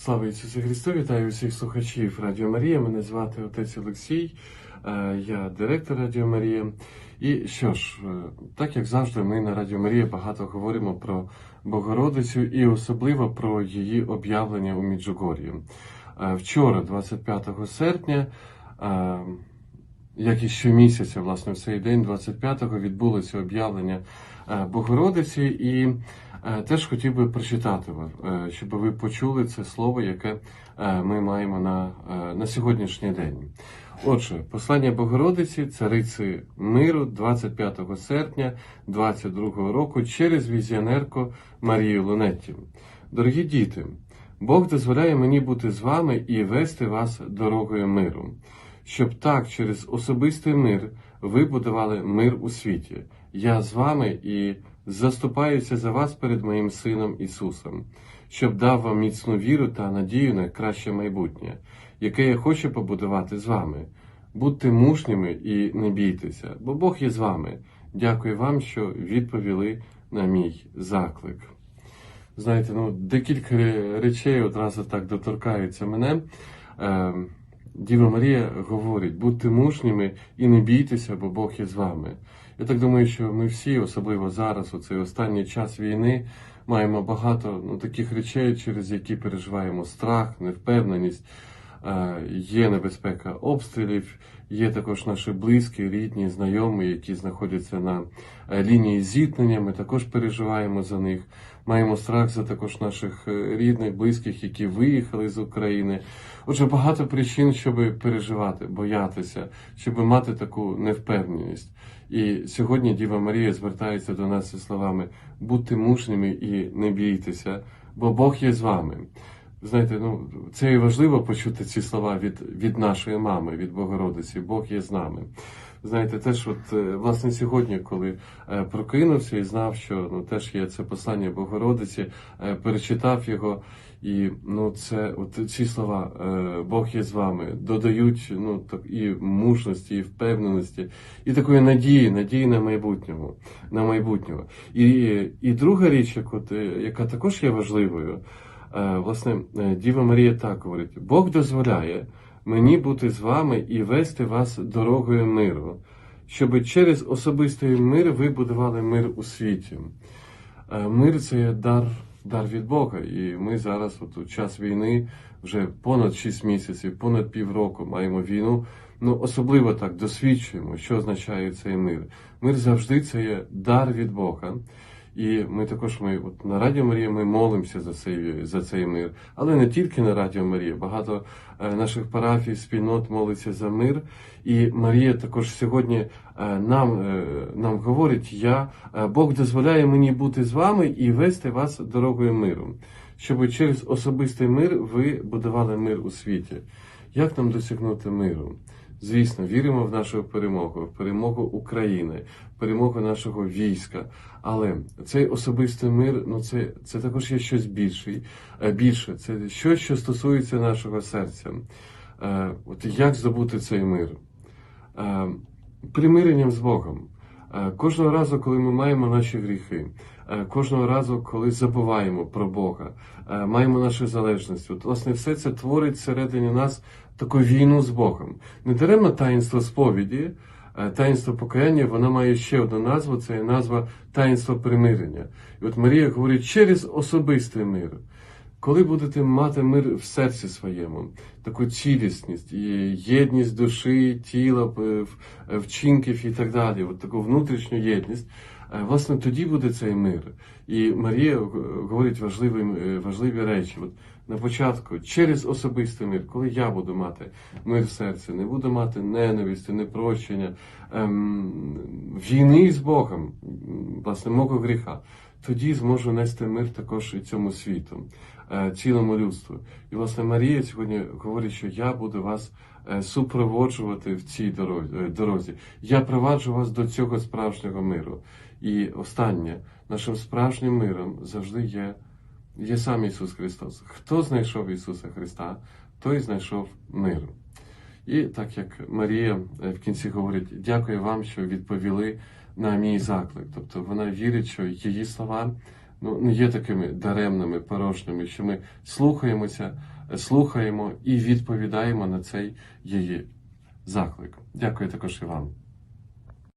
Слава Ісусу Христу! Вітаю всіх слухачів Радіо Марія. Мене звати отець Олексій, е, я директор Радіо Марія. І що ж, е, так як завжди, ми на Радіо Марія багато говоримо про Богородицю і особливо про її об'явлення у Міджугор'ї. Е, Вчора, 25 серпня, як і щомісяця, власне, в цей день, 25-го, відбулося об'явлення Богородиці, і теж хотів би прочитати вам, е, щоб ви почули це слово, яке е, ми маємо на, е, на сьогоднішній день. Отже, послання Богородиці, цариці миру, 25 серпня 22 року через візіонерку Марію Лунетті. Дорогі діти, Бог дозволяє мені бути з вами і вести вас дорогою миру щоб так через особистий мир ви будували мир у світі. Я з вами і заступаюся за вас перед моїм Сином Ісусом, щоб дав вам міцну віру та надію на краще майбутнє, яке я хочу побудувати з вами. Будьте мужніми і не бійтеся, бо Бог є з вами. Дякую вам, що відповіли на мій заклик. Знаєте, ну декілька речей одразу так доторкаються мене. Е, Діва Марія говорить: будьте мужніми і не бійтеся, бо Бог є з вами. Я так думаю, що ми всі, особливо зараз, у цей останній час війни, маємо багато ну, таких речей, через які переживаємо страх, невпевненість. Є небезпека обстрілів, є також наші близькі, рідні, знайомі, які знаходяться на е, лінії зіткнення. Ми також переживаємо за них. Маємо страх за також наших е, рідних, близьких, які виїхали з України. Отже, багато причин, щоб переживати, боятися, щоб мати таку невпевненість. І сьогодні Діва Марія звертається до нас зі словами: будьте мужніми і не бійтеся, бо Бог є з вами. Знаєте, ну це і важливо почути ці слова від, від нашої мами, від Богородиці. Бог є з нами. Знаєте, теж, от е, власне сьогодні, коли е, прокинувся і знав, що ну теж є це послання Богородиці, е, перечитав його, і ну це от ці слова Бог є з вами додають ну так і мужності, і впевненості, і такої надії, надії на майбутнього, на майбутнього. І, і друга річ, яка також є важливою. Е, Власне, е, Діва Марія так говорить: Бог дозволяє мені бути з вами і вести вас дорогою миру, щоб через особистий мир ви будували мир у світі. Е, Мир це дар, дар від Бога. І ми зараз, от у час війни, вже понад 6 місяців, понад півроку маємо війну. Ну, особливо так досвідчуємо, що означає цей мир. Мир завжди це є дар від Бога. І ми також ми от на Радіо Марія ми молимося за цей за цей мир, але не тільки на Радіо Марія. Багато е, наших парафій, спільнот молиться за мир. І Марія також сьогодні е, нам, е, нам говорить: я Бог дозволяє мені бути з вами і вести вас дорогою миру, щоб через особистий мир ви будували мир у світі. Як нам досягнути миру? Звісно, віримо в нашу перемогу, в перемогу України, в перемогу нашого війська. Але цей особистий мир, ну це, це також є щось більше, більше. Це щось, що стосується нашого серця. Е, От як здобути цей мир? Е, Примиренням з Богом. Е, Кожного разу, коли ми маємо наші гріхи, е, кожного разу, коли забуваємо про Бога, е, маємо наші залежності, от, власне, все це творить всередині нас таку війну з Богом. Не даремно таїнство сповіді, е, таїнство покаяння, воно має ще одну назву, це є назва таїнство примирення. І от Марія говорить через особистий мир. Коли будете мати мир в серці своєму, таку цілісність, єдність душі, тіла, вчинків і так далі, от таку внутрішню єдність, е, власне, тоді буде цей мир. І Марія говорить важливі, е, важливі речі. От на початку, через особистий мир, коли я буду мати мир в серці, не буду мати ненависті, непрощення, ем, війни з Богом, власне, мого гріха, тоді зможу нести мир також і цьому світу, е, цілому людству. І власне Марія сьогодні говорить, що я буду вас е, супроводжувати в цій дорозі. е. Я проваджу вас до цього справжнього миру. І останнє, нашим справжнім миром завжди є, є сам Ісус Христос. Хто знайшов Ісуса Христа, той знайшов мир. І так як Марія в кінці говорить, дякую вам, що відповіли на мій заклик. Тобто вона вірить, що її слова ну, не є такими даремними, порожніми, що ми слухаємося, слухаємо і відповідаємо на цей її заклик. Дякую також і вам.